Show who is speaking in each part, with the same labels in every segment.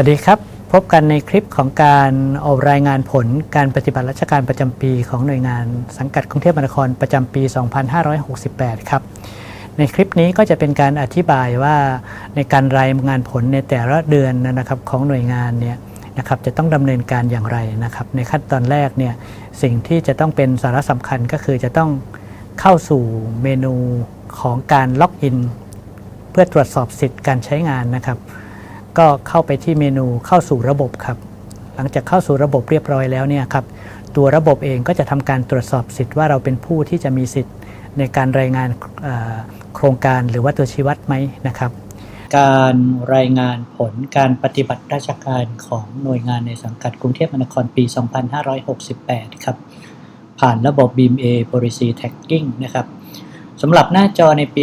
Speaker 1: สวัสดีครับ พบกันในคลิปของการออกรายงานผลการปฏิบัติราชการประจำปีของหน่วยงานสังกัดกรุงเทพมหานครประจำปี 2568 ครับ ในคลิปนี้ก็จะเป็นการอธิบายว่าในการรายงานผลในแต่ละเดือนนะครับของหน่วยงานเนี่ยนะครับจะต้องดำเนินการอย่างไรนะครับ ในขั้นตอนแรกเนี่ยสิ่งที่จะต้องเป็นสาระสำคัญก็คือจะต้องเข้าสู่เมนูของการล็อกอิน เพื่อตรวจสอบสิทธิ์การใช้งานนะครับ ก็เข้าไปที่เมนูเข้าสู่ระบบครับ หลังจากเข้าสู่ระบบเรียบร้อยแล้วเนี่ยครับตัวระบบเองก็จะทำการตรวจสอบสิทธิ์ว่าเราเป็นผู้ที่จะมีสิทธิ์ในการรายงานโครงการหรือว่าตัวชี้วัดไหมนะครับ การรายงานผลการปฏิบัติราชการของหน่วยงานในสังกัดกรุงเทพมหานครปี 2568 ครับ ผ่านระบบ BMA Policy Tagging นะครับสำหรับหน้าจอในปี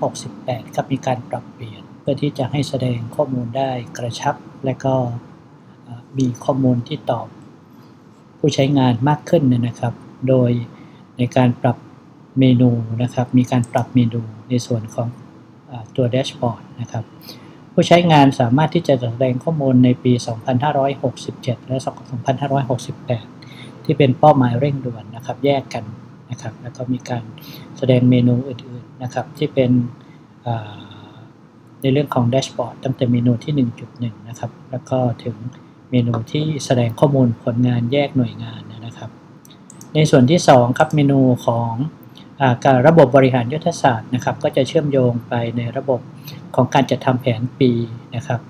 Speaker 1: 2568 ครับมีการปรับเปลี่ยน พื่อที่จะให้แสดงข้อมูลได้กระชับ และก็มีข้อมูลที่ตอบผู้ใช้งานมากขึ้นนะครับ โดยในการปรับเมนูนะครับ มีการปรับเมนูในส่วนของอตัวแดชบอร์ดนะครับ ผู้ใช้งานสามารถที่จะแสดงข้อมูลในปี 2567 และ 2568 ที่เป็นเป้าหมายเร่งด่วนนะครับ แยกกันนะครับ แล้วก็มีการแสดงเมนูอื่นๆนะครับ ที่เป็นอ่า ในเรื่องของแดชบอร์ดตั้งแต่เมนูที่ 1.1 นะครับ แล้วก็ถึงเมนูที่แสดงข้อมูลผลงานแยกหน่วยงานนะครับ ในส่วนที่ 2 ครับเมนูของอการระบบบริหารยุทธศาสตร์นะครับ ก็จะเชื่อมโยงไปในระบบของการจัดทำแผนปีนะครับ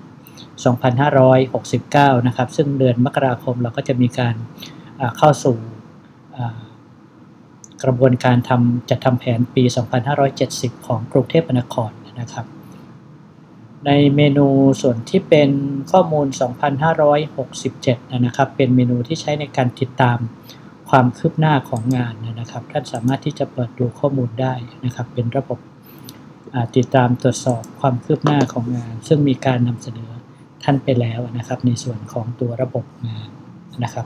Speaker 1: 2569 นะครับ ซึ่งเดือนมกราคมเราก็จะมีการเข้าสู่กระบวนการทำจัดทำแผนปี 2570 ของกรุงเทพมหานครนะครับ ในเมนูส่วนที่เป็นข้อมูล 2567 นะครับ เป็นเมนูที่ใช้ในการติดตามความคืบหน้าของงานนะครับ ท่านสามารถที่จะเปิดดูข้อมูลได้นะครับ เป็นระบบติดตามตรวจสอบความคืบหน้าของงาน ซึ่งมีการนำเสนอท่านไปแล้วนะครับ ในส่วนของตัวระบบงานนะครับ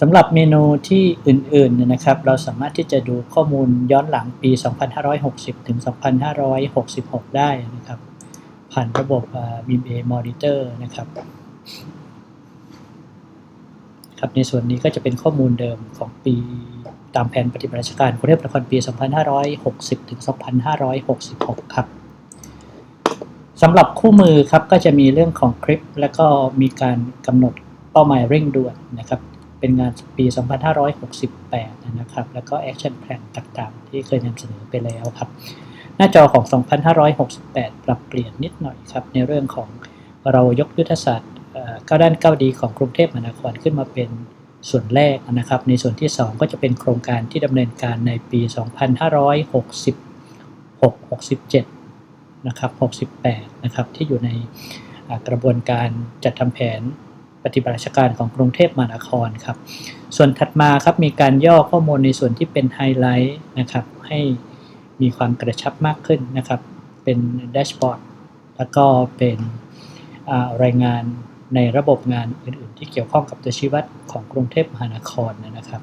Speaker 1: สำหรับเมนูที่อื่นๆเนยนะครับ เราสามารถที่จะดูข้อมูลย้อนหลังปี 2560 ถึง 2566 ได้นะครับ ผ่านระบบ BMA Monitor นะครับ ครับในส่วนนี้ก็จะเป็นข้อมูลเดิมของปีตามแผนปฏิบัติราชการกรุงเทพมหานครปี 2560 ถึง 2566 ครับสำหรับคู่มือครับก็จะมีเรื่องของคลิป และก็มีการกำหนดเป้าหมายเร่งด่วนนะครับ เป็นงานปี 2568 นะครับ แล้วก็ Action Plan ต่างๆ ที่เคยนำเสนอไปแล้วครับ หน้าจอของ 2568 ปรับเปลี่ยนนิดหน่อยครับ ในเรื่องของเรายกยุทธศาสตร์ก้าวด้านก้าวดีของกรุงเทพมหานครขึ้นมาเป็นส่วนแรกนะครับ ในส่วนที่ 2 ก็จะเป็นโครงการที่ดำเนินการในปี 2566 67 นะครับ 68 นะครับ ที่อยู่ในกระบวนการจัดทำแผน ปฏิบัติราชการของกรุงเทพมหานครครับ ส่วนถัดมาครับมีการย่อข้อมูลในส่วนที่เป็นไฮไลท์นะครับ ให้มีความกระชับมากขึ้นนะครับ เป็นแดชบอร์ดแล้วก็เป็นรายงานในระบบงานอื่น ๆ ที่เกี่ยวข้องกับตัวชีวัดของกรุงเทพมหานครนะครับ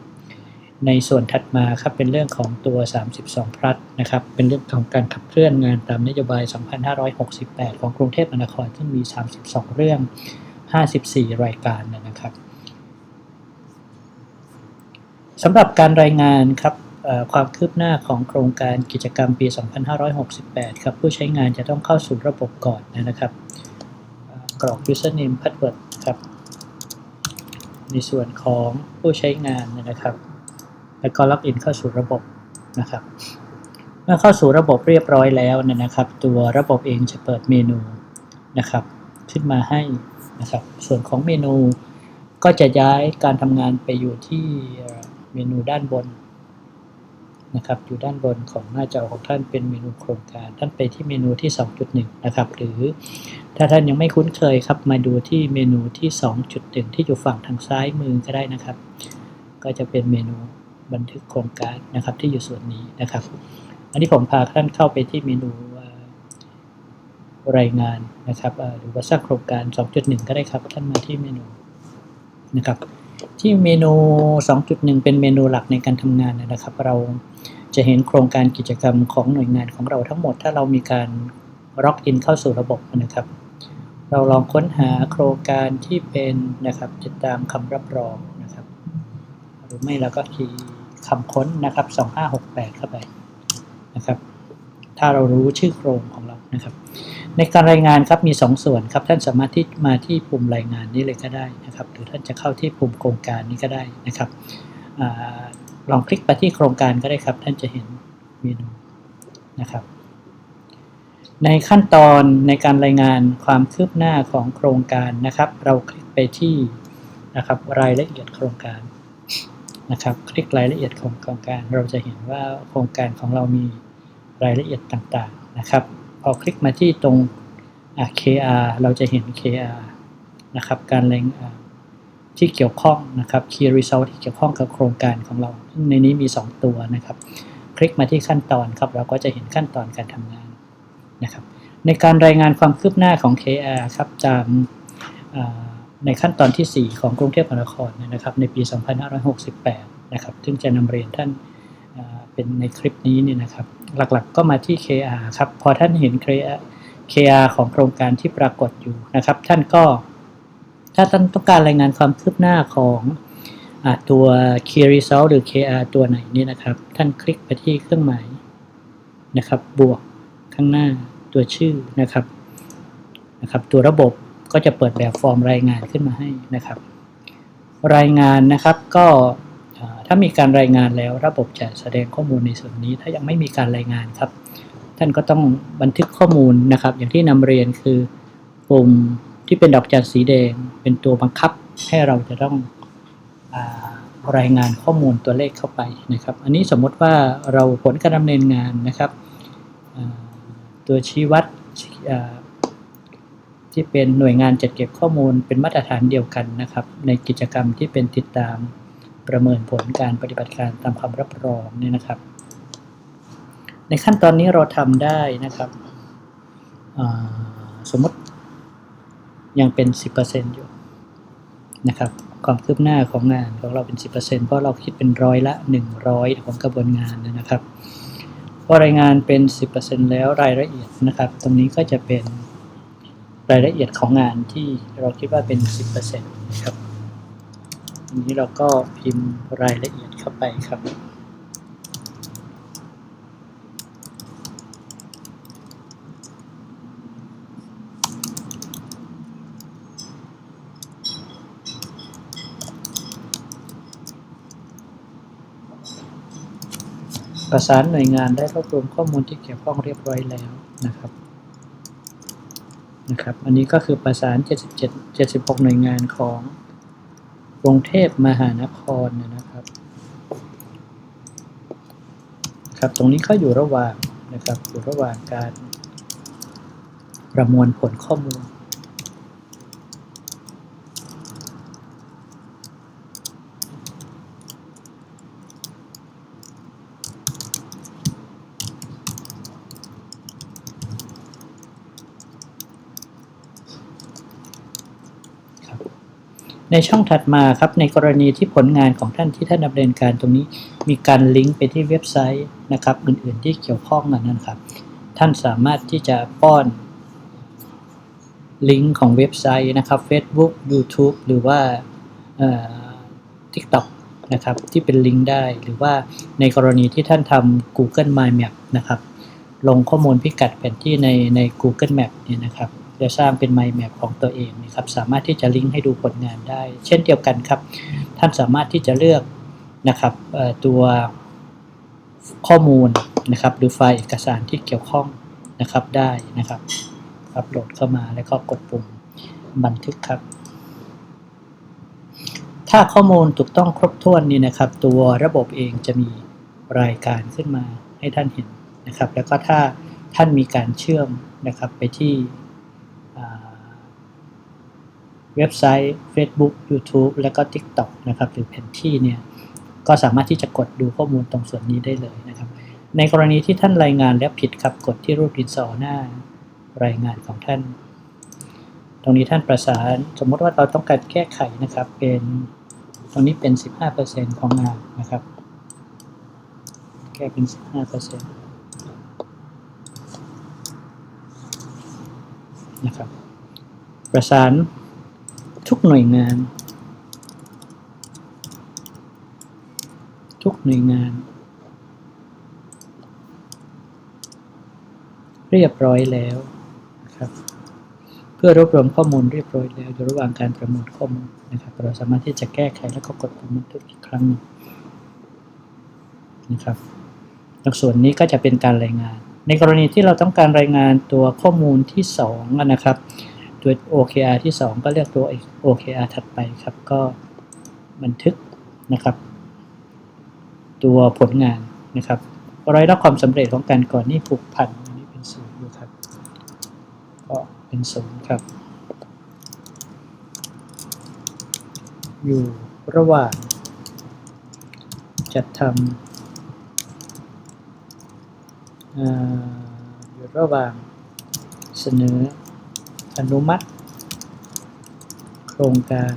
Speaker 1: ในส่วนถัดมาครับเป็นเรื่องของตัว 32 พลัดนะครับ เป็นเรื่องของการขับเคลื่อนงานตามนโยบาย 2568 ของกรุงเทพมหานคร ซึ่งมี 32 เรื่อง 54 รายการนะครับสำหรับการรายงานครับความคืบหน้าของโครงการกิจกรรมปี 2568 ครับ ผู้ใช้งานจะต้องเข้าสู่ระบบก่อนนะครับ กรอก username password ครับ ในส่วนของผู้ใช้งานนะครับ แล้วก็ล็อกอินเข้าสู่ระบบนะครับ เมื่อเข้าสู่ระบบเรียบร้อยแล้วนะครับ ตัวระบบเองจะเปิดเมนูนะครับ ขึ้นมาให้ นะครับ ส่วนของเมนูก็จะย้ายการทำงานไปอยู่ที่เมนูด้านบนนะครับ อยู่ด้านบนของหน้าจอของท่านเป็นเมนูโครงการ ท่านไปที่เมนูที่ 2.1 นะครับ หรือถ้าท่านยังไม่คุ้นเคยครับ มาดูที่เมนูที่ 2.1 ที่อยู่ฝั่งทางซ้ายมือก็ได้นะครับ ก็จะเป็นเมนูบันทึกโครงการนะครับที่อยู่ส่วนนี้นะครับ อันนี้ผมพาท่านเข้าไปที่เมนู รายงานนะครับหรือว่าสร้างโครงการ 2.1 ก็ได้ครับท่านมาที่เมนูนะครับที่เมนู 2.1 เป็นเมนูหลักในการทำงานนะครับ เราจะเห็นโครงการกิจกรรมของหน่วยงานของเราทั้งหมด ถ้าเรามีการล็อกอินเข้าสู่ระบบนะครับ เราลองค้นหาโครงการที่เป็นนะครับติดตามคำรับรองนะครับ หรือไม่เราก็คีย์คำค้นนะครับ 2568 เข้าไปนะครับ ถ้าเรารู้ชื่อโครงของเรานะครับ ในการรายงานครับมี2ส่วนครับท่านสามารถที่มาที่ปุ่มรายงานนี้เลยก็ได้นะครับ หรือท่านจะเข้าที่ปุ่มโครงการนี้ก็ได้นะครับอลองคลิกไปที่โครงการก็ได้ครับ ท่านจะเห็นเมนูนะครับ ในขั้นตอนในการรายงานความคืบหน้าของโครงการนะครับ เราคลิกไปที่นะครับรายละเอียดโครงการนะครับ คลิกรายละเอียดของโครงการ เราจะเห็นว่าโครงการของเรามีรายละเอียดต่างๆนะครับ พอคลิกมาที่ตรง KR เราจะเห็น KR นะครับการแรงที่เกี่ยวข้องนะครับ Key Result ที่เกี่ยวข้องกับโครงการของเรา ซึ่งในนี้มี 2 ตัวนะครับ คลิกมาที่ขั้นตอนครับ เราก็จะเห็นขั้นตอนการทำงานนะครับ ในการรายงานความคืบหน้าของ KR ครับตามในขั้นตอนที่ 4 ของกรุงเทพมหานครนะครับ ในปี 2568 นะครับ ซึ่งจะนำเรียนท่านเป็นในคลิปนี้นี่นะครับ หลักๆก็มาที่ KR ครับพอท่านเห็น KR KR ของโครงการที่ปรากฏอยู่นะครับ ท่านก็ ถ้าท่านต้องการรายงานความคืบหน้าของอตัว Key Result หรือ KR ตัวไหนนี่นะครับ ท่านคลิกไปที่เครื่องหมายนะครับ บวกข้างหน้าตัวชื่อนะครับนะครับ ตัวระบบก็จะเปิดแบบฟอร์มรายงานขึ้นมาให้นะครับ รายงานนะครับก็ ถ้ามีการรายงานแล้วระบบจะแสดงข้อมูลในส่วนนี้ ถ้ายังไม่มีการรายงานครับ ท่านก็ต้องบันทึกข้อมูลนะครับ อย่างที่นำเรียนคือปุ่มที่เป็นดอกจันสีแดง เป็นตัวบังคับให้เราจะต้องรายงานข้อมูลตัวเลขเข้าไปนะครับ อันนี้สมมติว่าเราผลการดำเนินงานนะครับ ตัวชี้วัดที่เป็นหน่วยงานจัดเก็บข้อมูลเป็นมาตรฐานเดียวกันนะครับ ในกิจกรรมที่เป็นติดตาม ประเมินผลการปฏิบัติการตามคำรับรองเนี่ยนะครับ ในขั้นตอนนี้เราทำได้นะครับสมมติยังเป็น 10%อยู่นะครับความคืบหน้าของงานของเราเป็น 10%เพราะเราคิดเป็นร้อยละ 100 ของกระบวนงานนะครับพอรายงานเป็น 10%แล้วรายละเอียดนะครับ ตรงนี้ก็จะเป็นรายละเอียดของงานที่เราคิดว่าเป็น 10%นะครับ อันนี้เราก็พิมพ์รายละเอียดเข้าไปครับประสานหน่วยงานได้รวบรวมข้อมูลที่เกี่ยวข้องเรียบร้อยแล้วนะครับนะครับ อันนี้ก็คือประสาน 77 76 หน่วยงานของ รุงเทพมหานครนะครับ ครับ ตรงนี้ก็อยู่ระหว่างนะครับอยู่ระหว่างการประมวลผลข้อมูล ในช่องถัดมาครับในกรณีที่ผลงานของท่านที่ท่านดำเนินการตรงนี้ มีการลิงก์ไปที่เว็บไซต์นะครับ อื่นๆที่เกี่ยวข้องกันนั้นครับ ท่านสามารถที่จะป้อนลิงก์ของเว็บไซต์นะครับ Facebook YouTube หรือว่าทิกต็อกนะครับที่เป็นลิงก์ได้หรือว่าในกรณีที่ท่านทำ Google My Map นะครับ ลงข้อมูลพิกัดแผนที่ในใน Google Map เนี่ยนะครับ จะสร้างเป็น mind map ของตัวเองนะครับสามารถที่จะลิงก์ให้ดูผลงานได้ เช่นเดียวกันครับ ท่านสามารถที่จะเลือกนะครับตัวข้อมูลนะครับหรือไฟล์เอกสารที่เกี่ยวข้องนะครับได้นะครับอัปโหลดเข้ามาแล้วก็กดปุ่มบันทึกครับ ถ้าข้อมูลถูกต้องครบถ้วนนี่นะครับ ตัวระบบเองจะมีรายการขึ้นมาให้ท่านเห็นนะครับ แล้วก็ถ้าท่านมีการเชื่อมนะครับไปที่ เว็บไซต์ Facebook YouTube แล้วก็ TikTok นะครับหรือแผนที่เนี่ยก็สามารถที่จะกดดูข้อมูลตรงส่วนนี้ได้เลยนะครับ ในกรณีที่ท่านรายงานแล้วผิดครับกดที่รูปดินสอหน้ารายงานของท่าน ตรงนี้ท่านประสานสมมติว่าเราต้องการแก้ไขนะครับเป็นตรงนี้เป็น 15%ของงานนะครับ แก้เป็น 15%นะครับ ประสาน ทุกหน่วยงาน ทุกหน่วยงาน เรียบร้อยแล้วนะครับเพื่อรวบรวมข้อมูลเรียบร้อยแล้วอยู่ระหว่างการประมวลข้อมูลนะครับ เราสามารถที่จะแก้ไขแล้วก็กดปุ่มบันทึกอีกครั้งหนึ่งนะครับตรงส่วนนี้ก็จะเป็นการรายงาน ในกรณีที่เราต้องการรายงานตัวข้อมูลที่2อะนะครับ ตัว OKR ที่ 2 ก็เรียกตัว OKR ถัดไปครับ ก็บันทึกนะครับ ตัวผลงานนะครับรายรับความสำเร็จของการก่อนหนี้ผูกพันอันนี้เป็นศูนย์อยู่ครับก็เป็นศูนย์ครับ อยู่ระหว่างจัดทำอ่ออยู่ระหว่างเสนอ อนุมัติ โครงการ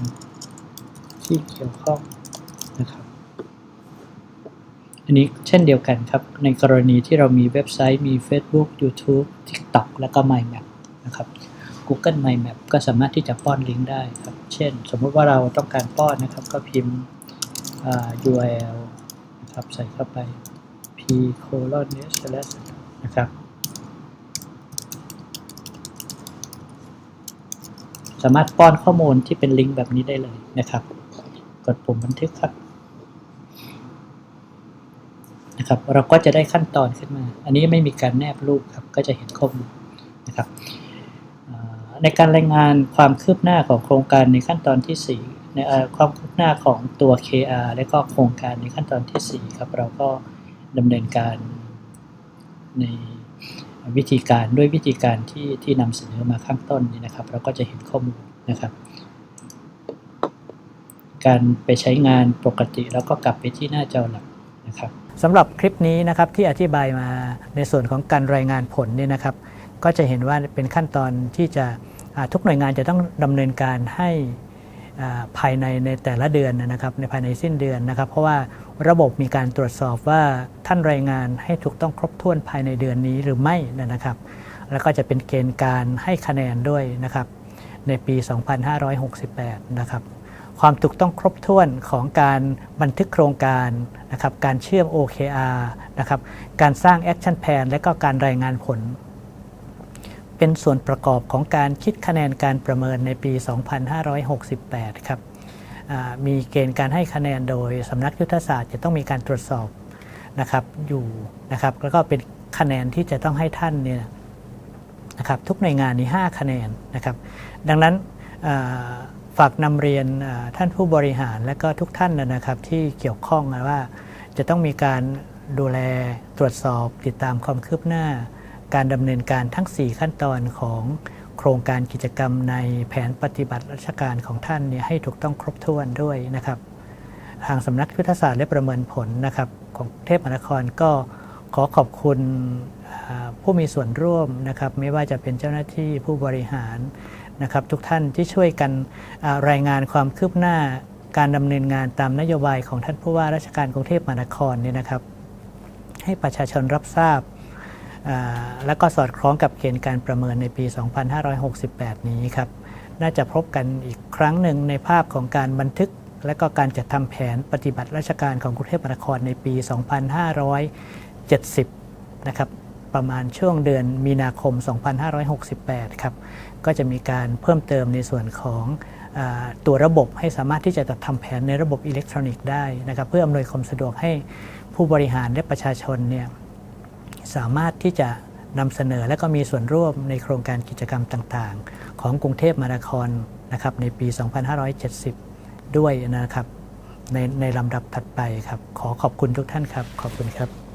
Speaker 1: ที่เกี่ยวข้องนะครับ อันนี้เช่นเดียวกันครับ ในกรณีที่เรามีเว็บไซต์มี Facebook YouTube TikTok แล้วก็ MyMap นะครับ Google MyMap ก็สามารถที่จะป้อนลิงก์ได้ครับ เช่น สมมติว่าเราต้องการป้อนนะครับ ก็พิมพ์ URL นะครับใส่เข้าไป p colon slash นะครับ สามารถป้อนข้อมูลที่เป็นลิงก์แบบนี้ได้เลยนะครับ กดปุ่มบันทึกครับนะครับ เราก็จะได้ขั้นตอนขึ้นมา อันนี้ไม่มีการแนบรูปครับ ก็จะเห็นข้อมูลนะครับในการรายงานความคืบหน้าของโครงการในขั้นตอนที่ 4 ในความคืบหน้าของตัว KR และก็โครงการในขั้นตอนที่ 4 ครับ เราก็ดำเนินการใน วิธีการด้วยวิธีการที่ที่นำเสนอมาข้างต้นนี้นะครับ เราก็จะเห็นข้อมูลนะครับ การไปใช้งานปกติแล้วก็กลับไปที่หน้าจอหลักนะครับสำหรับคลิปนี้นะครับที่อธิบายมาในส่วนของการรายงานผลเนี่ยนะครับ ก็จะเห็นว่าเป็นขั้นตอนที่จะทุกหน่วยงานจะต้องดำเนินการให้อ่าภายในในแต่ละเดือนนะครับ ในภายในสิ้นเดือนนะครับ เพราะว่า ระบบมีการตรวจสอบว่าท่านรายงานให้ถูกต้องครบถ้วนภายในเดือนนี้หรือไม่นะครับ แล้วก็จะเป็นเกณฑ์การให้คะแนนด้วยนะครับ ในปี 2568 นะครับความถูกต้องครบถ้วนของการบันทึกโครงการนะครับ การเชื่อม OKR นะครับ การสร้าง Action Plan และก็การรายงานผล เป็นส่วนประกอบของการคิดคะแนนการประเมินในปี 2568 ครับ มีเกณฑ์การให้คะแนนโดยสำนักยุทธศาสตร์จะต้องมีการตรวจสอบนะครับอยู่นะครับแล้วก็เป็นคะแนนที่จะต้องให้ท่านเนี่ยนะครับทุกหน่วยงานนี้5คะแนนนะครับ ดังนั้นฝากนำเรียนท่านผู้บริหารและก็ทุกท่านนะครับที่เกี่ยวข้องนะว่า จะต้องมีการดูแลตรวจสอบติดตามความคืบหน้า การดำเนินการทั้ง 4 ขั้นตอนของ โครงการกิจกรรมในแผนปฏิบัติราชการของท่านเนี่ยให้ถูกต้องครบถ้วนด้วยนะครับ ทางสำนักยุทธศาสตร์และประเมินผลนะครับของเทพมหานครก็ขอขอบคุณผู้มีส่วนร่วมนะครับไม่ว่าจะเป็นเจ้าหน้าที่ผู้บริหารนะครับ ทุกท่านที่ช่วยกันรายงานความคืบหน้าการดำเนินงานตามนโยบายของท่านผู้ว่าราชการกรุงเทพมหานครเนี่ยนะครับ ให้ประชาชนรับทราบ และก็สอดคล้องกับเกณฑ์การประเมินในปี 2568 นี้ครับ น่าจะพบกันอีกครั้งหนึ่งในภาพของการบันทึก และก็การจัดทำแผนปฏิบัติราชการของกรุงเทพมหานครในปี 2570 นะครับ ประมาณช่วงเดือนมีนาคม 2568 ครับ ก็จะมีการเพิ่มเติมในส่วนของอตัวระบบให้สามารถที่จะจัดทำแผนในระบบอิเล็กทรอนิกส์ได้นะครับ เพื่ออำนวยความสะดวกให้ผู้บริหารและประชาชนเนี่ย สามารถที่จะนำเสนอและก็มีส่วนร่วมในโครงการกิจกรรมต่างๆ ของกรุงเทพมหานครนะครับในปี 2570 ด้วยนะครับในในลำดับถัดไปครับ ขอขอบคุณทุกท่านครับ ขอบคุณครับ